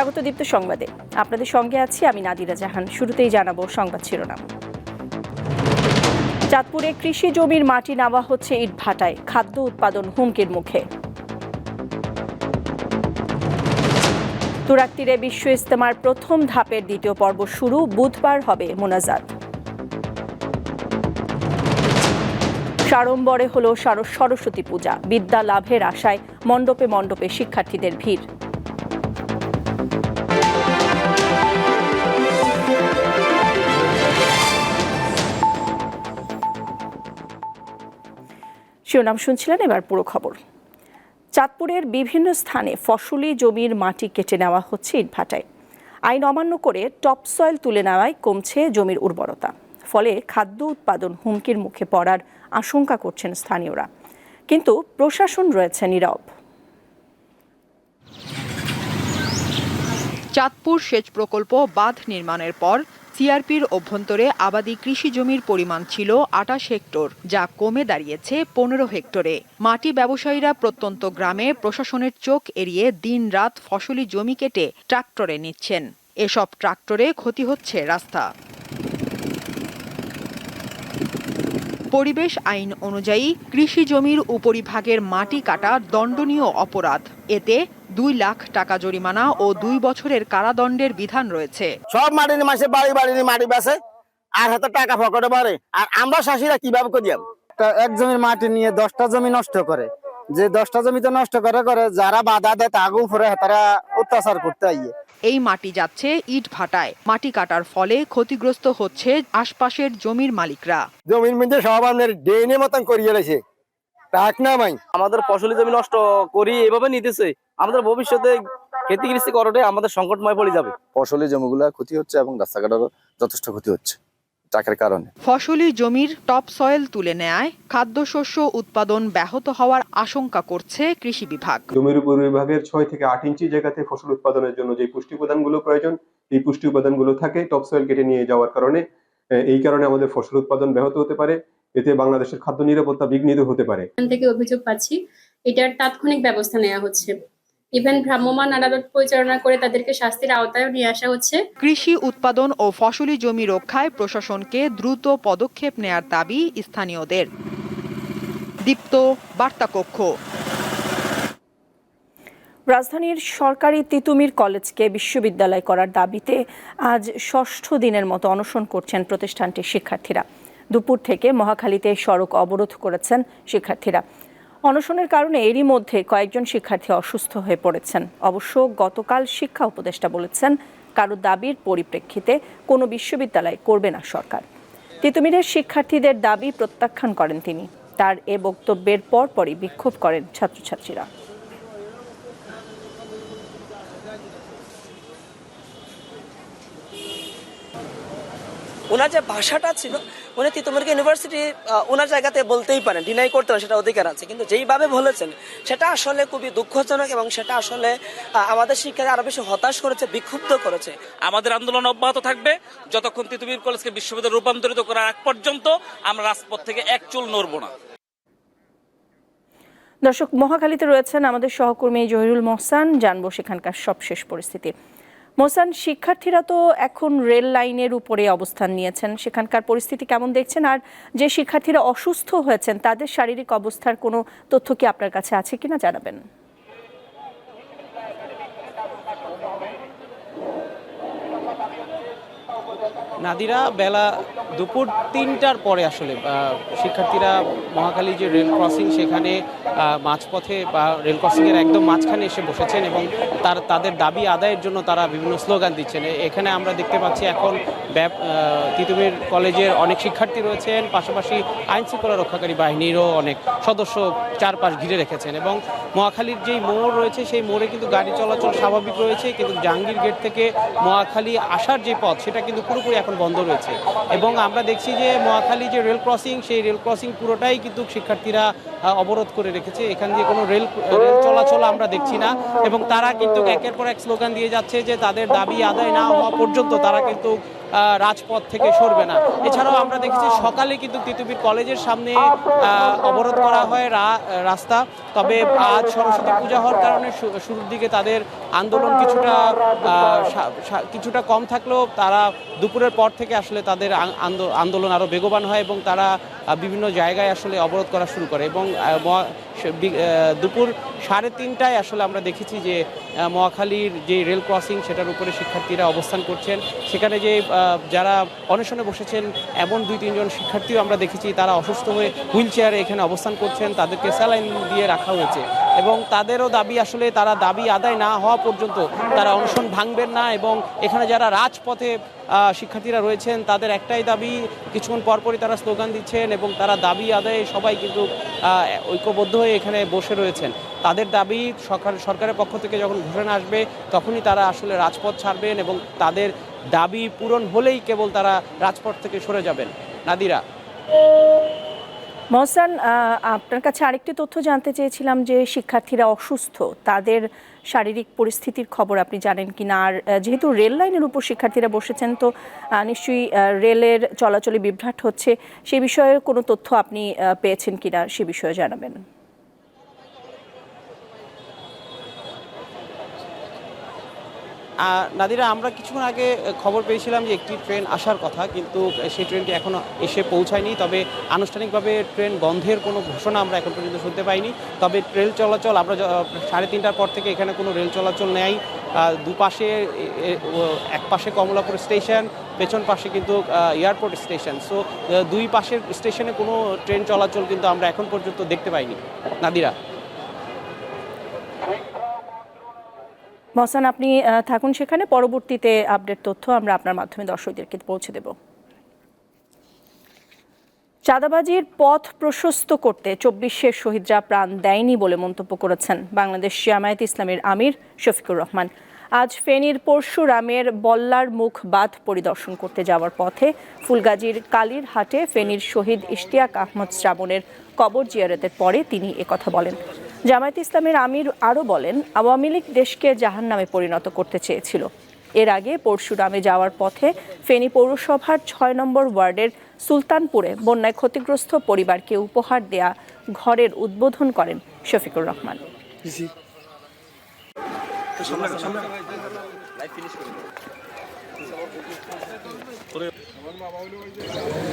স্বাগত দীপ্ত সংবাদে। আপনাদের সঙ্গে আছি আমি নাদিরা জাহান। শুরুতেই জানাব সংবাদ শিরোনাম। চাঁদপুরে কৃষি জমির মাটি নেওয়া হচ্ছে ইট ভাটায় খাদ্য উৎপাদন হুমকির মুখে। তুরাক তীরে বিশ্ব ইস্তেমার প্রথম ধাপের দ্বিতীয় পর্ব শুরু। বুধবার হবে মোনাজাত। সাড়ম্বরে হল সারস সরস্বতী পূজা। বিদ্যা লাভের আশায় মণ্ডপে মণ্ডপে শিক্ষার্থীদের ভিড়। শিরোনাম শুনছিলেন এবার পুরো খবর। চাঁদপুরের বিভিন্ন স্থানে ফসলি জমির মাটি কেটে নেওয়া হচ্ছে ইটভাটায়। আইন অমান্য করে টপসয়েল তুলে নেওয়ায় কমছে জমির উর্বরতা। ফলে খাদ্য উৎপাদন হুমকির মুখে পড়ার আশঙ্কা করছেন স্থানীয়রা। কিন্তু প্রশাসন রয়েছে নীরব। চাঁদপুর সেচ প্রকল্প বাঁধ নির্মাণের পর সিআরপির অভ্যন্তরে আবাদি কৃষি জমির পরিমাণ ছিল আটাশ হেক্টর, যা কমে দাঁড়িয়েছে পনেরো হেক্টরে। মাটি ব্যবসায়ীরা প্রত্যন্ত গ্রামে প্রশাসনের চোখ এড়িয়ে দিনরাত ফসলি জমি কেটে ট্রাক্টরে নিচ্ছেন। এসব ট্রাক্টরে ক্ষতি হচ্ছে রাস্তা। পরিবেশ আইন অনুযায়ী কৃষি জমির উপরিভাগের মাটি কাটা দণ্ডনীয় অপরাধ। এতে দুই লাখ টাকা জরিমানা ও দুই বছরের কারাদণ্ডের বিধান রয়েছে। সব মাটি মাসে বাড়ি বাড়ি মাটি বেছে আর হাতে টাকা ফকটে পারে আর আমরা চাষিরা কীভাবে করিয়াম এক জমির মাটি নিয়ে দশটা জমি নষ্ট করে। যে দশটা জমিতে নষ্ট করে করে যারা বাধা দেয় তাকে উপরে তারা অত্যাচার করতে আইয়ে। এই মাটি যাচ্ছে ইট ভাটায়। মাটি কাটার ফলে ক্ষতিগ্রস্ত হচ্ছে আশপাশের জমির মালিকরা। জমির মধ্যে সব আপনার ডেনে মতন করিয়ে রেছে টাক না মাই আমাদের ফসলি জমি নষ্ট করি এভাবে নিতেছে। আমাদের ভবিষ্যতে খেতি কৃষি করতে আমাদের সংকটময় পড়ে যাবে। ফসলি জমিগুলো ক্ষতি হচ্ছে এবং রাস্তাঘাটেরও যথেষ্ট ক্ষতি হচ্ছে কারণে। ফসলি জমির টপ সয়েল তুলে নেয় খাদ্যশস্য উৎপাদন ব্যাহত হওয়ার আশঙ্কা করছে কৃষি বিভাগ। জমির উপর বিভাগের ছয় থেকে আট ইঞ্চি জায়গাতে ফসল উৎপাদনের জন্য যে পুষ্টি উপাদানগুলো প্রয়োজন এই পুষ্টি উপাদানগুলো থাকে টপসয়েল কেটে নিয়ে যাওয়ার কারণে। এই কারণে আমাদের ফসল উৎপাদন ব্যাহত হতে পারে। এতে বাংলাদেশের খাদ্য নিরাপত্তা বিঘ্নিত হতে পারে। এখান থেকে অভিযোগ পাচ্ছি এটার তাৎক্ষণিক ব্যবস্থা নেওয়া হচ্ছে। ইভেন ভ্রাম্যমাণ আদালত পরিচালনা করে তাদেরকে শাস্তির আওতায় নিয়ে আসা হচ্ছে। কৃষি উৎপাদন ও ফসলি জমি রক্ষায় প্রশাসনকে দ্রুত পদক্ষেপ নেয়ার দাবি স্থানীয়দের। দীপ্ত বার্তা কক্ষ রাজধানীর সরকারি তিতুমির কলেজকে বিশ্ববিদ্যালয় করার দাবিতে আজ ষষ্ঠ দিনের মতো অনশন করছেন প্রতিষ্ঠানটির শিক্ষার্থীরা। দুপুর থেকে মহাখালীতে সড়ক অবরোধ করেছেন শিক্ষার্থীরা। অনশনের কারণে এরই মধ্যে কয়েকজন শিক্ষার্থী অসুস্থ হয়ে পড়েছেন। অবশ্য গতকাল শিক্ষা উপদেষ্টা বলেছেন, কারও দাবির পরিপ্রেক্ষিতে কোনো বিশ্ববিদ্যালয় করবে না সরকার। তিতুমিরের শিক্ষার্থীদের দাবি প্রত্যাখ্যান করেন তিনি। তার এ বক্তব্যের পরপরই বিক্ষোভ করেন ছাত্রছাত্রীরা। ওনার যে ভাষাটা ছিল উনি তিতুমিরকে ইউনিভার্সিটি ওনার জায়গাতে বলতেই পারেন ডিনাই করতে পারেন সেটা অধিকার আছে। কিন্তু যেইভাবে বলেছেন সেটা আসলে খুবই দুঃখজনক এবং সেটা আসলে আমাদের শিক্ষাকে আরও বেশি হতাশ করেছে বিক্ষুব্ধ করেছে। আমাদের আন্দোলন অব্যাহত থাকবে। যতক্ষণ তিতুমির কলেজকে বিশ্ববিদ্যালয়ে রূপান্তরিত করার আগ পর্যন্ত আমরা রাজপথ থেকে এক চুল নড়ব না। দর্শক মহাখালীতে রয়েছেন আমাদের সহকর্মী জহিরুল মোহসান। জানব সেখানকার সবশেষ পরিস্থিতি। মোহসান, শিক্ষার্থীরা তো এখন রেল লাইনের উপরে অবস্থান নিয়েছেন। সেখানকার পরিস্থিতি কেমন দেখছেন? আর যে শিক্ষার্থীরা অসুস্থ হয়েছেন, তাদের শারীরিক অবস্থার কোনো তথ্য কি আপনার কাছে আছে কিনা জানাবেন? নাদিরা, বেলা দুপুর তিনটার পরে আসলে শিক্ষার্থীরা মহাখালী যে রেল ক্রসিং, সেখানে মাঝপথে বা রেল ক্রসিংয়ের একদম মাঝখানে এসে বসেছেন এবং তার, তাদের দাবি আদায়ের জন্য তারা বিভিন্ন স্লোগান দিচ্ছেন। এখানে আমরা দেখতে পাচ্ছি এখন তিতুমির কলেজের অনেক শিক্ষার্থী রয়েছেন, পাশাপাশি আইন শৃঙ্খলা রক্ষাকারী বাহিনীরও অনেক সদস্য চারপাশ ঘিরে রেখেছেন এবং মহাখালীর যেই মোড় রয়েছে, সেই মোড়ে কিন্তু গাড়ি চলাচল স্বাভাবিক রয়েছে, কিন্তু জাহাঙ্গীর গেট থেকে মহাখালী আসার যে পথ, সেটা কিন্তু পুরোপুরি এখন বন্ধ রয়েছে। এবং আমরা দেখছি যে মহাখালী যে রেল ক্রসিং, সেই রেল ক্রসিং পুরোটাই কিন্তু শিক্ষার্থীরা অবরোধ করে রেখেছে। এখান দিয়ে কোনো রেল রেল চলাচল আমরা দেখছি না এবং তারা কিন্তু একের পর এক স্লোগান দিয়ে যাচ্ছে যে তাদের দাবি আদায় না হওয়া পর্যন্ত তারা কিন্তু রাজপথ থেকে সরবে না। এছাড়াও আমরা দেখেছি সকালে কিন্তু তিতুবির কলেজের সামনে অবরোধ করা হয় রাস্তা। তবে আজ সরস্বতী পূজা হওয়ার কারণে শুরুর দিকে তাদের আন্দোলন কিছুটা কিছুটা কম থাকলেও তারা দুপুরের পর থেকে আসলে তাদের আন্দোলন আরও বেগবান হয় এবং তারা বিভিন্ন জায়গায় আসলে অবরোধ করা শুরু করে এবং দুপুর সাড়ে তিনটায় আসলে আমরা দেখেছি যে মহাখালীর যে রেল ক্রসিং সেটার উপরে শিক্ষার্থীরা অবস্থান করছেন। সেখানে যে যারা অনশনে বসেছেন, এমন দুই তিনজন শিক্ষার্থীও আমরা দেখেছি, তারা অসুস্থ হয়ে হুইল চেয়ারে এখানে অবস্থান করছেন, তাদেরকে স্যালাইন দিয়ে রাখা হয়েছে। এবং তাদেরও দাবি আসলে তারা দাবি আদায় না হওয়া পর্যন্ত তারা অনশন ভাঙবেন না এবং এখানে যারা রাজপথে শিক্ষার্থীরা রয়েছেন তাদের একটাই দাবি, কিছুক্ষণ পরপরই তারা স্লোগান দিচ্ছেন এবং তারা দাবি আদায়ে সবাই কিন্তু ঐক্যবদ্ধ হয়ে এখানে বসে রয়েছেন। তাদের দাবি সরকার, সরকারের পক্ষ থেকে যখন ঘোষণা আসবে তখনই তারা আসলে রাজপথ ছাড়বেন এবং তাদের দাবি পূরণ হলেই কেবল তারা রাজপথ থেকে সরে যাবেন। নাদিরা। মহসান আপনার কাছে আরেকটি তথ্য জানতে চেয়েছিলাম যে শিক্ষার্থীরা অসুস্থ, তাদের শারীরিক পরিস্থিতির খবর আপনি জানেন কি না আর যেহেতু রেল লাইনের উপর শিক্ষার্থীরা বসেছেন, তো নিশ্চয়ই রেলের চলাচলে বিভ্রাট হচ্ছে। সে বিষয়ে কোনো তথ্য আপনি পেয়েছেন কি না সে বিষয়ে জানাবেন। নাদিরা, আমরা কিছুক্ষণ আগে খবর পেয়েছিলাম যে একটি ট্রেন আসার কথা, কিন্তু সেই ট্রেনটি এখনও এসে পৌঁছায়নি। তবে আনুষ্ঠানিকভাবে ট্রেন বন্ধের কোনো ঘোষণা আমরা এখন পর্যন্ত শুনতে পাইনি। তবে রেল চলাচল, আমরা সাড়ে তিনটার পর থেকে এখানে কোনো রেল চলাচল নেই। দুপাশে এক পাশে কমলাপুর স্টেশন, পেছন পাশে কিন্তু এয়ারপোর্ট স্টেশন। সো দুই পাশের স্টেশনে কোনো ট্রেন চলাচল কিন্তু আমরা এখন পর্যন্ত দেখতে পাইনি। নাদিরা? মহসান, আপনি থাকুন সেখানে। পরবর্তীতে আপডেট তথ্য আমরা আপনার মাধ্যমে দর্শকদেরকে পৌঁছে দেব। চাঁদাবাজির পথ প্রশস্ত করতে চব্বিশের শহীদরা প্রাণ দেয়নি বলে মন্তব্য করেছেন বাংলাদেশ জামায়াত ইসলামের আমির শফিকুর রহমান। আজ ফেনীর পরশুরামের বল্লার মুখ বাঁধ পরিদর্শন করতে যাওয়ার পথে ফুলগাজীর কালীর হাটে ফেনীর শহীদ ইশতিয়াক আহমদ শ্রাবণের কবর জিয়ারতের পরে তিনি একথা বলেন। জামায়াত ইসলামের আমির আরও বলেন আওয়ামী লীগ দেশকে জাহান্নামে পরিণত করতে চেয়েছিল। এর আগে পরশুরামে যাওয়ার পথে ফেনী পৌরসভার ছয় নম্বর ওয়ার্ডের সুলতানপুরে বন্যায় ক্ষতিগ্রস্ত পরিবারকে উপহার দেয়া ঘরের উদ্বোধন করেন শফিকুর রহমান।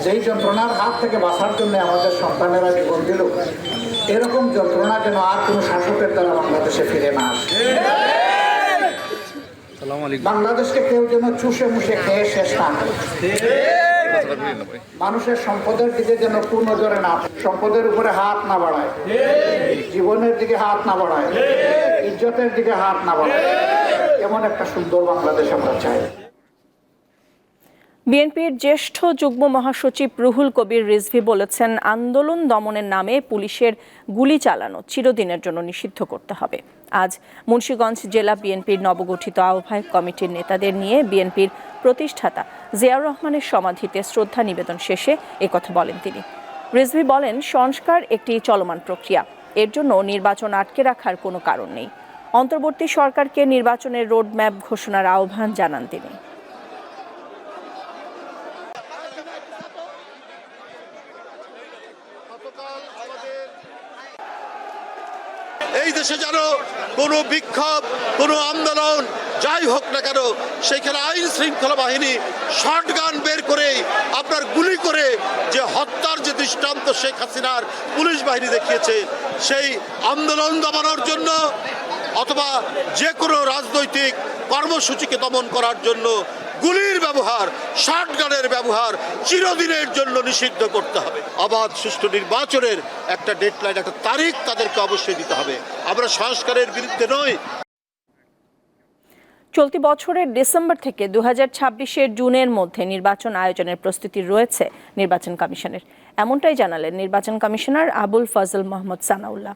যেই যন্ত্রণার হাত থেকে বাঁচার জন্য আমাদের সন্তানেরা জীবন দিল এরকম যন্ত্রণা যেন আর কোনো শাসকের দ্বারা বাংলাদেশে ফিরে না আসে। বাংলাদেশকে কেউ যেন চুষে মুষে খেয়ে শেষ না মানুষের সম্পদের দিকে যেন নজরে না সম্পদের উপরে হাত না বাড়ায়। জীবনের দিকে হাত না বাড়ায়। ইজ্জতের দিকে হাত না বাড়ায়। এমন একটা সুন্দর বাংলাদেশ আমরা চাই। বিএনপির জ্যেষ্ঠ যুগ্ম মহাসচিব রুহুল কবির রিজভি বলেছেন, আন্দোলন দমনের নামে পুলিশের গুলি চালানো চিরদিনের জন্য নিষিদ্ধ করতে হবে। আজ মুন্সীগঞ্জ জেলা বিএনপির নবগঠিত আহ্বায়ক কমিটির নেতাদের নিয়ে বিএনপির প্রতিষ্ঠাতা জিয়াউর রহমানের সমাধিতে শ্রদ্ধা নিবেদন শেষে একথা বলেন তিনি। রিজভি বলেন, সংস্কার একটি চলমান প্রক্রিয়া। এর জন্য নির্বাচন আটকে রাখার কোনো কারণ নেই। অন্তর্বর্তী সরকারকে নির্বাচনের রোডম্যাপ ঘোষণার আহ্বান জানান তিনি। এই দেশে যেন কোনো বিক্ষোভ, কোনো আন্দোলন, যাই হোক না কেন, সেখানে আইন শৃঙ্খলা বাহিনী শর্টগান বের করে আপনার গুলি করে যে হত্যার যে দৃষ্টান্ত শেখ হাসিনার পুলিশ বাহিনী দেখিয়েছে, সেই আন্দোলন দমানোর জন্য অথবা যে কোনো রাজনৈতিক কর্মসূচিকে দমন করার জন্য গুলির ব্যবহার শর্টগানের ব্যবহার চিরদিনের জন্য নিষিদ্ধ করতে হবে। অবাধ সুষ্ঠু নির্বাচনের একটা ডেডলাইন একটা তারিখ তাদেরকে অবশ্যই দিতে হবে। আমরা সংস্কারের বিরুদ্ধে নই। চলতি বছরের ডিসেম্বর থেকে দু হাজার জুনের মধ্যে নির্বাচন আয়োজনের প্রস্তুতি রয়েছে নির্বাচন কমিশনের। এমনটাই জানালেন নির্বাচন কমিশনার আবুল ফজল মোহাম্মদ সানাউল্লাহ।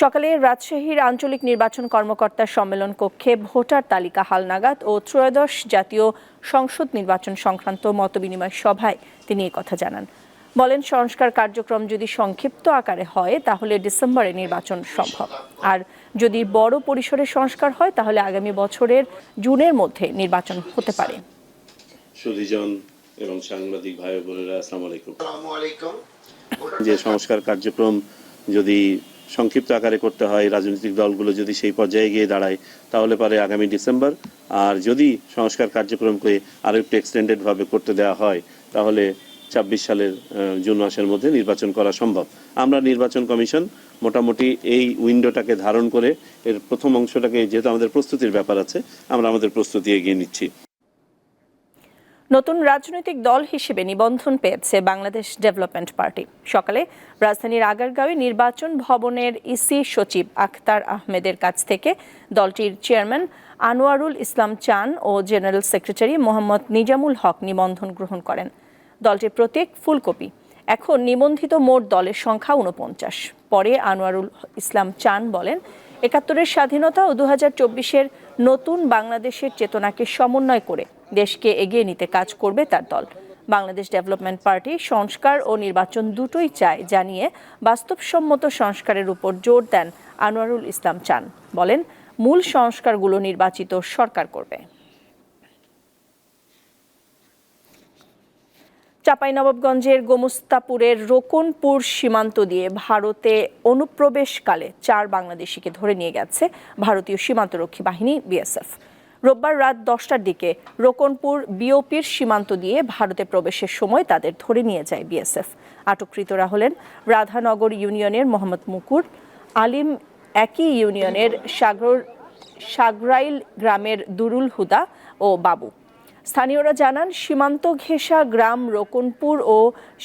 সকালে রাজশাহীর আঞ্চলিক নির্বাচন কর্মকর্তা সম্মেলন কক্ষে ভোটার তালিকা হালনাগাদ ও ত্রয়োদশ জাতীয় সংসদ নির্বাচন সংক্রান্ত মতবিনিময় সভায় তিনি কথা জানান। বলেন সংস্কার কার্যক্রম যদি সংক্ষিপ্ত আকারে হয় তাহলে ডিসেম্বরে নির্বাচন সম্ভব। আর যদি বড় পরিসরে সংস্কার হয় তাহলে আগামী বছরের জুনের মধ্যে নির্বাচন হতে পারে। সুধীজন এবং সাংবাদিক ভাই বোনেরা আসসালামু আলাইকুম। যে সংস্কার কার্যক্রম যদি সংক্ষিপ্ত আকারে করতে হয়, রাজনৈতিক দলগুলো যদি সেই পর্যায়ে গিয়ে দাঁড়ায়, তাহলে পারে আগামী ডিসেম্বর, আর যদি সংস্কার কার্যক্রমকে আরও একটু এক্সটেন্ডেড ভাবে করতে দেওয়া হয়, তাহলে ছাব্বিশ সালের জুন মাসের মধ্যে নির্বাচন করা সম্ভব। আমরা নির্বাচন কমিশন মোটামুটি এই উইন্ডোটাকে ধারণ করে, এর প্রথম অংশটাকে যেহেতু আমাদের প্রস্তুতির ব্যাপার আছে, আমরা আমাদের প্রস্তুতি এগিয়ে নিচ্ছি। নতুন রাজনৈতিক দল হিসেবে নিবন্ধন পেয়েছে বাংলাদেশ ডেভেলপমেন্ট পার্টি। সকালে রাজধানীর আগারগাঁওয়ে নির্বাচন ভবনের ইসি সচিব আখতার আহমেদের কাছ থেকে দলটির চেয়ারম্যান আনোয়ারুল ইসলাম চান ও জেনারেল সেক্রেটারি মোহাম্মদ নিজামুল হক নিবন্ধন গ্রহণ করেন। দলটির প্রতীক ফুলকপি। এখন নিবন্ধিত মোট দলের সংখ্যা উনপঞ্চাশ পরে আনোয়ারুল ইসলাম চান বলেন একাত্তরের স্বাধীনতা ও দু হাজার চব্বিশের নতুন বাংলাদেশের চেতনাকে সমন্বয় করে দেশকে এগিয়ে নিতে কাজ করবে তার দল। বাংলাদেশ ডেভেলপমেন্ট পার্টি সংস্কার ও নির্বাচন দুটোই চায় জানিয়ে বাস্তবসম্মত সংস্কারের উপর জোর দেন আনোয়ারুল ইসলাম চান। বলেন, মূল সংস্কারগুলো নির্বাচিত সরকার করবে। চাঁপাইনবাবগঞ্জের গোমস্তাপুরের রোকনপুর সীমান্ত দিয়ে ভারতে অনুপ্রবেশকালে চার বাংলাদেশিকে ধরে নিয়ে গেছে ভারতীয় সীমান্তরক্ষী বাহিনী, বিএসএফ। রোববার রাত দশটার দিকে রোকনপুর বিওপির সীমান্ত দিয়ে ভারতে প্রবেশের সময় তাদের ধরে নিয়ে যায় বিএসএফ। আটককৃতরা হলেন রাধানগর ইউনিয়নের মোহাম্মদ মুকুর, আলিম একই ইউনিয়নের সাগর সাগরাইল গ্রামের দুরুল হুদা ও বাবু। স্থানীয়রা জানান, সীমান্ত ঘেঁষা গ্রাম রোকনপুর ও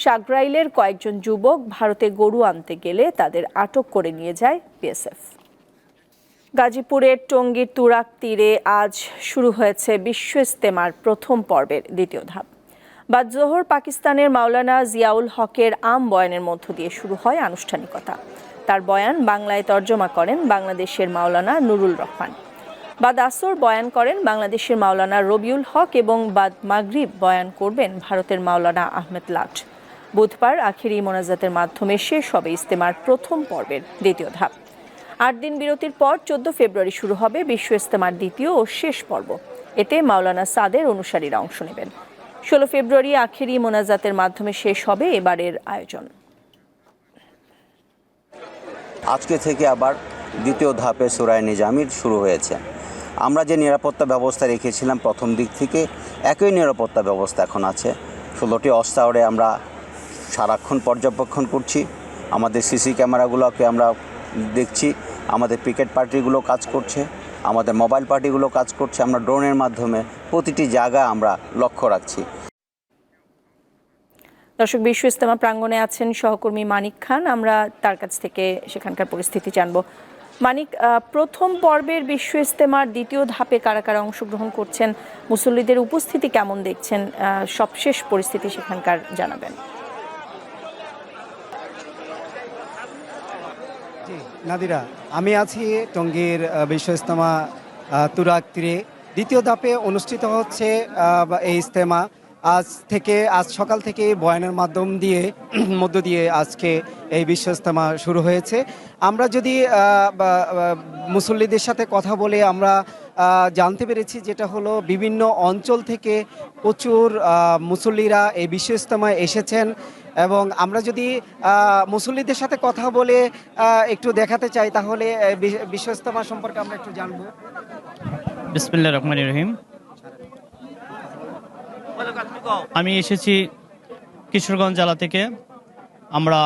সাগরাইলের কয়েকজন যুবক ভারতে গরু আনতে গেলে তাদের আটক করে নিয়ে যায় বিএসএফ। গাজীপুরের টঙ্গীর তুরাক তীরে আজ শুরু হয়েছে বিশ্ব ইস্তেমার প্রথম পর্বের দ্বিতীয় ধাপ। বাদ জোহর পাকিস্তানের মাওলানা জিয়াউল হকের আম বয়ানের মধ্য দিয়ে শুরু হয় আনুষ্ঠানিকতা। তার বয়ান বাংলায় তর্জমা করেন বাংলাদেশের মাওলানা নুরুল রহমান। বাদ আসর বয়ান করেন বাংলাদেশের মাওলানা রবিউল হক এবং বাদ মাগরিব বয়ান করবেন ভারতের মাওলানা আহমেদ লাট। বুধবার আখেরি মোনাজাতের মাধ্যমে শেষ হবে ইস্তেমার প্রথম পর্বের দ্বিতীয় ধাপ। আট দিন বিরতির পর চোদ্দ ফেব্রুয়ারি শুরু হবে বিশ্ব ইস্তেমার দ্বিতীয় ও শেষ পর্ব। এতে মাওলানা সাদের অনুসারীরা অংশ নেবেন। ষোলো ফেব্রুয়ারি আখেরি মোনাজাতের মাধ্যমে শেষ হবে এবারের আয়োজন। আজকে থেকে আবার দ্বিতীয় ধাপে সুরায় নিজামির শুরু হয়েছে। আমরা যে নিরাপত্তা ব্যবস্থা রেখেছিলাম প্রথম দিক থেকে, একই নিরাপত্তা ব্যবস্থা এখন আছে। ষোলোটি অস্তাওরে আমরা সারাক্ষণ পর্যবেক্ষণ করছি। আমাদের সিসি ক্যামেরাগুলোকে আমরা দেখছি। আমাদের ক্রিকেট পার্টিগুলো কাজ করছে। আমাদের মোবাইল পার্টিগুলো কাজ করছে। আমরা ড্রোনের মাধ্যমে প্রতিটি জায়গা আমরা লক্ষ্য রাখছি। দর্শক, বিশ্ব ইস্তেমা প্রাঙ্গণে আছেন সহকর্মী মানিক খান। আমরা তার কাছ থেকে সেখানকার পরিস্থিতি জানব। মানিক প্রথম পর্বের বিশ্ব ইস্তেমার দ্বিতীয় ধাপে কারা কারা অংশগ্রহণ করছেন, মুসল্লিদের উপস্থিতি কেমন দেখছেন সবশেষ পরিস্থিতি সেখানকার জানাবেন। নাদিরা, আমি আছি টঙ্গীর বিশ্ব ইস্তেমা তুরাক তীরে। দ্বিতীয় ধাপে অনুষ্ঠিত হচ্ছে এই ইস্তেমা। আজ থেকে আজ সকাল থেকে বয়ানের মাধ্যম দিয়ে মধ্য দিয়ে আজকে এই বিশ্ব ইস্তেমা শুরু হয়েছে। আমরা যদি মুসল্লিদের সাথে কথা বলে আমরা জানতে পেরেছি যেটা হলো বিভিন্ন অঞ্চল থেকে প্রচুর মুসল্লিরা এই বিশ্ব ইস্তেমায় এসেছেন এবং আমরা যদি মুসল্লিদের সাথে কথা বলে একটু দেখাতে চাই তাহলে আহ, বিশ্ব ইস্তেমা সম্পর্কে আমরা একটু জানব। বিসমিল্লা রহমান রহিম। আমি এসেছি কিশোরগঞ্জ জেলা থেকে। আমরা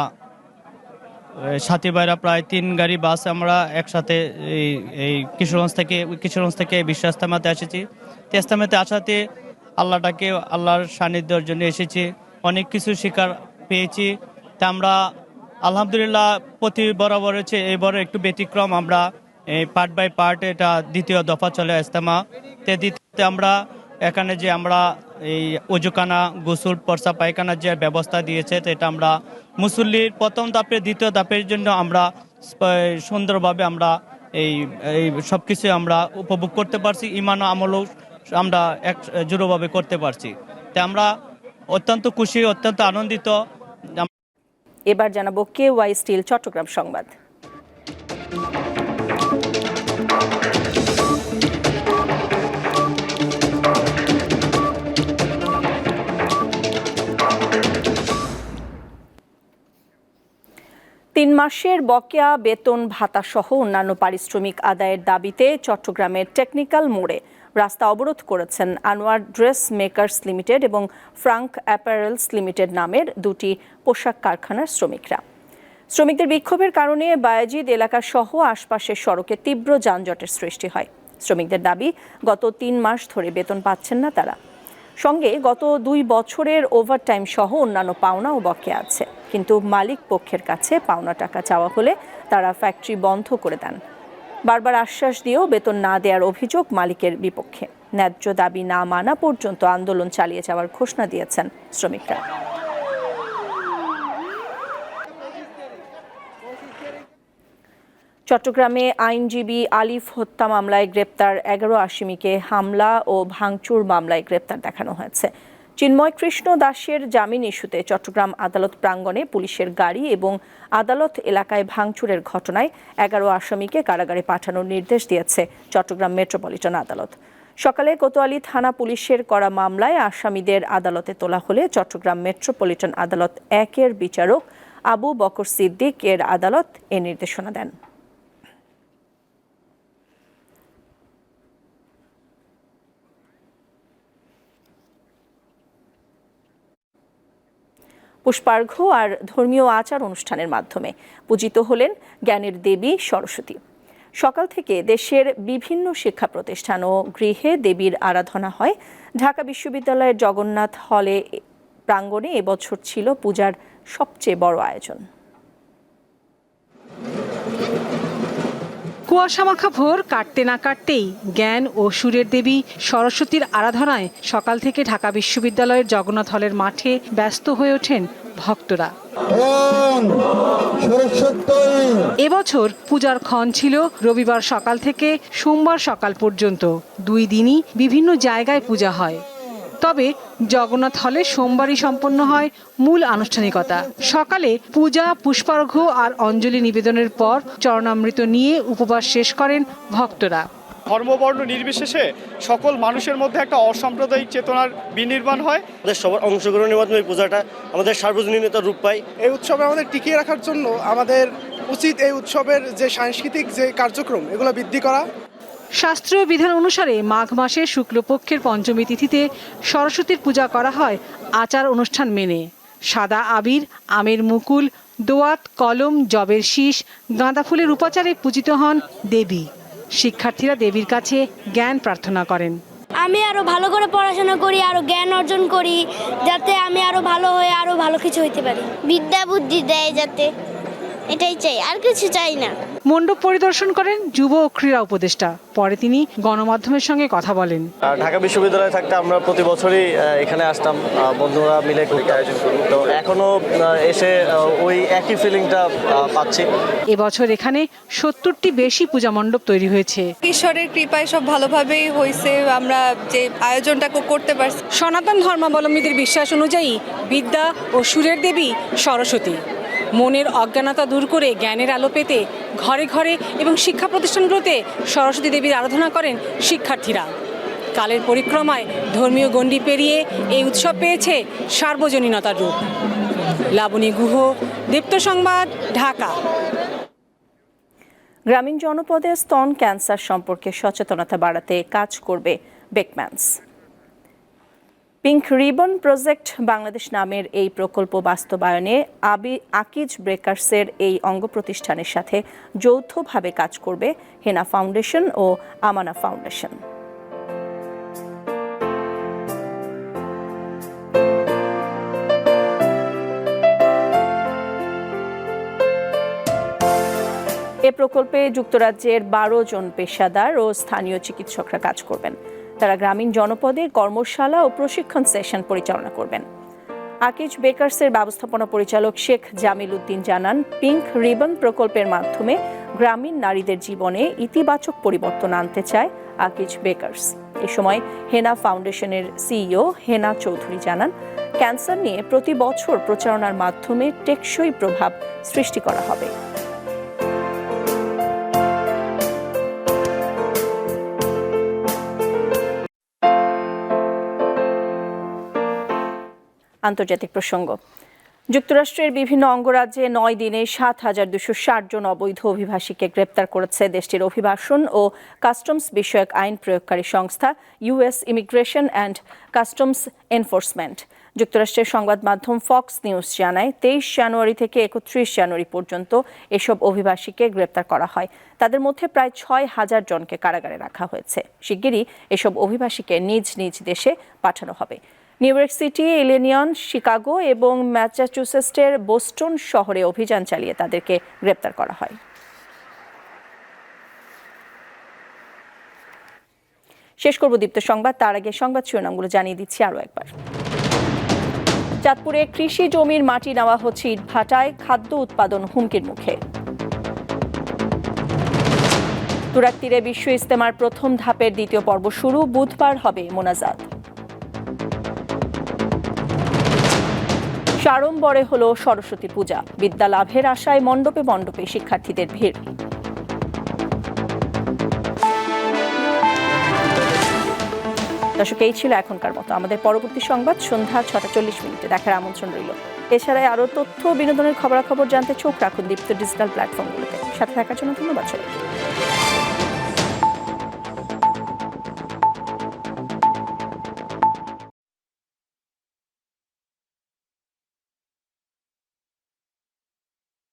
সাথী ভাইরা প্রায় তিন গাড়ি, বাস আমরা একসাথে এই এই কিশোরগঞ্জ থেকে কিশোরগঞ্জ থেকে বিশ্ব ইস্তেমাতে এসেছি। তো আসাতে আল্লাহটাকে, আল্লাহর সান্নিধ্যের জন্য এসেছি। অনেক কিছু শিকার পেয়েছি। তা আমরা আলহামদুলিল্লাহ প্রতি বরাবর হচ্ছে এবারও একটু ব্যতিক্রম। আমরা এই পার্ট বাই পার্ট এটা দ্বিতীয় দফা চলে ইস্তেমা তে দ্বিতীয়তে আমরা এখানে যে আমরা এই অজুখানা, গোসল, পরসা, পায়খানার যে ব্যবস্থা দিয়েছে এটা আমরা মুসল্লির প্রথম ধাপে, দ্বিতীয় ধাপের জন্য আমরা সুন্দরভাবে আমরা এই এই সব কিছু আমরা উপভোগ করতে পারছি ইমান আমলও আমরা এক জোরোভাবে করতে পারছি। তাই আমরা অত্যন্ত খুশি, অত্যন্ত আনন্দিত। এবার জানাব কে ওয়াই স্টিল, চট্টগ্রাম সংবাদ। তিন মাসের বকেয়া বেতন ভাতা সহ অন্যান্য পারিশ্রমিক আদায়ের দাবিতে চট্টগ্রামের টেকনিক্যাল মোড়ে রাস্তা অবরোধ করেছেন আনোয়ার ড্রেস মেকার্স লিমিটেড এবং ফ্রাঙ্ক অ্যাপারেলস লিমিটেড নামের দুটি পোশাক কারখানার শ্রমিকরা। শ্রমিকদের বিক্ষোভের কারণে বায়াজিদ এলাকা সহ আশপাশের সড়কে তীব্র যানজটের সৃষ্টি হয়। শ্রমিকদের দাবি, গত তিন মাস ধরে বেতন পাচ্ছেন না তারা। সঙ্গে গত দুই বছরের ওভারটাইম সহ অন্যান্য পাওনা ও বকেয়া আছে। কিন্তু মালিক পক্ষের কাছে পাওনা টাকা চাওয়া হলে তারা ফ্যাক্টরি বন্ধ করে দেন। বারবার আশ্বাস দিয়েও বেতন না দেওয়ার অভিযোগ মালিকের বিপক্ষে। ন্যায্য দাবি না মানা পর্যন্ত আন্দোলন চালিয়ে যাওয়ার ঘোষণা দিয়েছেন শ্রমিকরা। চট্টগ্রামে আইনজীবী আলিফ হত্যা মামলায় গ্রেপ্তার এগারো আসামিকে হামলা ও ভাঙচুর মামলায় গ্রেপ্তার দেখানো হয়েছে। চিন্ময় কৃষ্ণ দাসের জামিন ইস্যুতে চট্টগ্রাম আদালত প্রাঙ্গণে পুলিশের গাড়ি এবং আদালত এলাকায় ভাঙচুরের ঘটনায় এগারো আসামিকে কারাগারে পাঠানোর নির্দেশ দিয়েছে চট্টগ্রাম মেট্রোপলিটন আদালত। সকালে কোতোয়ালি থানা পুলিশের করা মামলায় আসামিদের আদালতে তোলা হলে চট্টগ্রাম মেট্রোপলিটন আদালত একের বিচারক আবু বকর সিদ্দিক এর আদালত এ নির্দেশনা দেন। পুষ্পার্ঘ্য আর ধর্মীয় আচার অনুষ্ঠানের মাধ্যমে। পূজিত হলেন জ্ঞানের দেবী সরস্বতী। সকাল থেকে দেশের বিভিন্ন শিক্ষা প্রতিষ্ঠান ও গৃহে দেবীর আরাধনা হয়। ঢাকা বিশ্ববিদ্যালয়ের জগন্নাথ হলে প্রাঙ্গণে এবছর ছিল পূজার সবচেয়ে বড় আয়োজন। কুয়াশামাখা ভোর কাটতে না কাটতেই জ্ঞান ও সুরের দেবী সরস্বতীর আরাধনায় সকাল থেকে ঢাকা বিশ্ববিদ্যালয়ের জগন্নাথ হলের মাঠে ব্যস্ত হয়ে ওঠেন ভক্তরা। এবছর পূজার ক্ষণ ছিল রবিবার সকাল থেকে সোমবার সকাল পর্যন্ত। দুই দিনই বিভিন্ন জায়গায় পূজা হয়। তবে জগন্নাথ হলে সোমবারই সম্পন্ন হয় মূল আনুষ্ঠানিকতা। সকালে পূজা পুষ্পার্ঘ্য আর অঞ্জলি নিবেদনের পর চরণামৃত নিয়ে উপবাস শেষ করেন ভক্তরা। ধর্মবর্ণ নির্বিশেষে সকল মানুষের মধ্যে একটা অসাম্প্রদায়িক চেতনার বিনির্মাণ হয়। আমাদের সবার অংশগ্রহণের মাধ্যমে এই পূজাটা আমাদের সার্বজনীনতা রূপ পায়। এই উৎসবে আমাদের টিকিয়ে রাখার জন্য আমাদের উচিত এই উৎসবের যে সাংস্কৃতিক যে কার্যক্রম এগুলো বৃদ্ধি করা। শাস্ত্রীয় বিধান অনুসারে মাঘ মাসের শুক্লপক্ষের পঞ্চমী তিথিতে সরস্বতীর পূজা করা হয় আচার অনুষ্ঠান মেনে। সাদা আবির আমের মুকুল দোয়াত কলম জবের শীষ গাঁদা ফুলের উপাচারে পূজিত হন দেবী। শিক্ষার্থীরা দেবীর কাছে জ্ঞান প্রার্থনা করেন। আমি আরও ভালো করে পড়াশোনা করি আরও জ্ঞান অর্জন করি যাতে আমি আরও ভালো হয়ে আরও ভালো কিছু হইতে পারি। বিদ্যা বুদ্ধি দেয় যাতে। এটাই চাই আর কিছু চাই না। মণ্ডপ পরিদর্শন করেন যুব ও ক্রীড়া উপদেষ্টা। পরে তিনি গণমাধ্যমের সঙ্গে কথা বলেন। ঢাকা বিশ্ববিদ্যালয়ে থাকতে আমরা প্রতি বছরই এখানে আসতাম। আহ, বন্ধুরা মিলে করতাম তো এখনও এসে ওই একই ফিলিংটা পাচ্ছি। এবছর এখানে সত্তরটি বেশি পূজা মণ্ডপ তৈরি হয়েছে। ঈশ্বরের কৃপায় সব ভালোভাবেই হয়েছে আমরা যে আয়োজনটা করতে পারছি। সনাতন ধর্মাবলম্বীদের বিশ্বাস অনুযায়ী বিদ্যা ও সুরের দেবী সরস্বতী। মনের অজ্ঞানতা দূর করে জ্ঞানের আলো পেতে ঘরে ঘরে এবং শিক্ষা প্রতিষ্ঠানগুলোতে সরস্বতী দেবীর আরাধনা করেন শিক্ষার্থীরা। কালের পরিক্রমায় ধর্মীয় গণ্ডি পেরিয়ে এই উৎসব পেয়েছে সার্বজনীনতার রূপ। লাবণী গুহ, দীপ্ত সংবাদ, ঢাকা। গ্রামীণ জনপদে স্তন ক্যান্সার সম্পর্কে সচেতনতা বাড়াতে কাজ করবে Beckmans. Pink ribbon project Bangladesh নামের এই প্রকল্প বাস্তবায়নে আবি, আকিজ ব্রেকার্সের এই অঙ্গ প্রতিষ্ঠানের সাথে যৌথভাবে কাজ করবে হেনা ফাউন্ডেশন ও আমানা ফাউন্ডেশন। এ প্রকল্পে যুক্তরাজ্যের বারো জন পেশাদার ও স্থানীয় চিকিৎসকরা কাজ করবেন। তারা গ্রামীণ জনপদে কর্মশালা ও প্রশিক্ষণ সেশন পরিচালনা করবেন। আকিজ বেকার্সের ব্যবস্থাপনা পরিচালক শেখ জামিল উদ্দিন জানান, পিঙ্ক রিবন প্রকল্পের মাধ্যমে গ্রামীণ নারীদের জীবনে ইতিবাচক পরিবর্তন আনতে চায় আকিজ বেকার্স। এ সময় হেনা ফাউন্ডেশনের সিইও হেনা চৌধুরী জানান, ক্যান্সার নিয়ে প্রতি বছর প্রচারণার মাধ্যমে টেকসই প্রভাব সৃষ্টি করা হবে। আন্তর্জাতিক প্রসঙ্গ। যুক্তরাষ্ট্রের বিভিন্ন অঙ্গরাজ্যে নয় দিনে সাত হাজার দুশো ষাট জন অবৈধ অভিবাসীকে গ্রেপ্তার করেছে দেশটির অভিবাসন ও কাস্টমস বিষয়ক আইন প্রয়োগকারী সংস্থা US immigration and customs enforcement যুক্তরাষ্ট্রের সংবাদ মাধ্যম ফক্স নিউজ জানায়, তেইশ জানুয়ারি থেকে একত্রিশ জানুয়ারি পর্যন্ত এসব অভিবাসীকে গ্রেপ্তার করা হয়। তাদের মধ্যে প্রায় ছয় হাজার জনকে কারাগারে রাখা হয়েছে। শিগগিরই এসব অভিবাসীকে নিজ নিজ দেশে পাঠানো হবে। New York City, Illinois, Chicago এবং ম্যাসাচুসেটসের বোস্টন শহরে অভিযান চালিয়ে তাদেরকে গ্রেপ্তার করা হয়। শেষ করব দীপ্ত সংবাদ। তার আগে সংবাদ শিরোনামগুলো জানিয়ে দিচ্ছি আরও একবার। চাঁদপুরে কৃষি জমির মাটি নেওয়া হচ্ছে ইটভাটায়, খাদ্য উৎপাদন হুমকির মুখে। তুরাক তীরে বিশ্ব ইস্তেমার প্রথম ধাপের দ্বিতীয় পর্ব শুরু, বুধবার হবে মোনাজাত। সাড়ম্বরে হলো সরস্বতী পূজা। বিদ্যা লাভের আশায় মণ্ডপে মণ্ডপে শিক্ষার্থীদের ভিড়। দর্শক, এই ছিল এখনকার মতো। আমাদের পরবর্তী সংবাদ সন্ধ্যা ছটা চল্লিশ মিনিটে। দেখার আমন্ত্রণ রইল। এছাড়া আরও তথ্য, বিনোদনের খবরাখবর জানতে চোখ রাখুন দীপ্ত ডিজিটাল প্ল্যাটফর্মগুলোতে। সাথে থাকার জন্য ধন্যবাদ সবাইকে।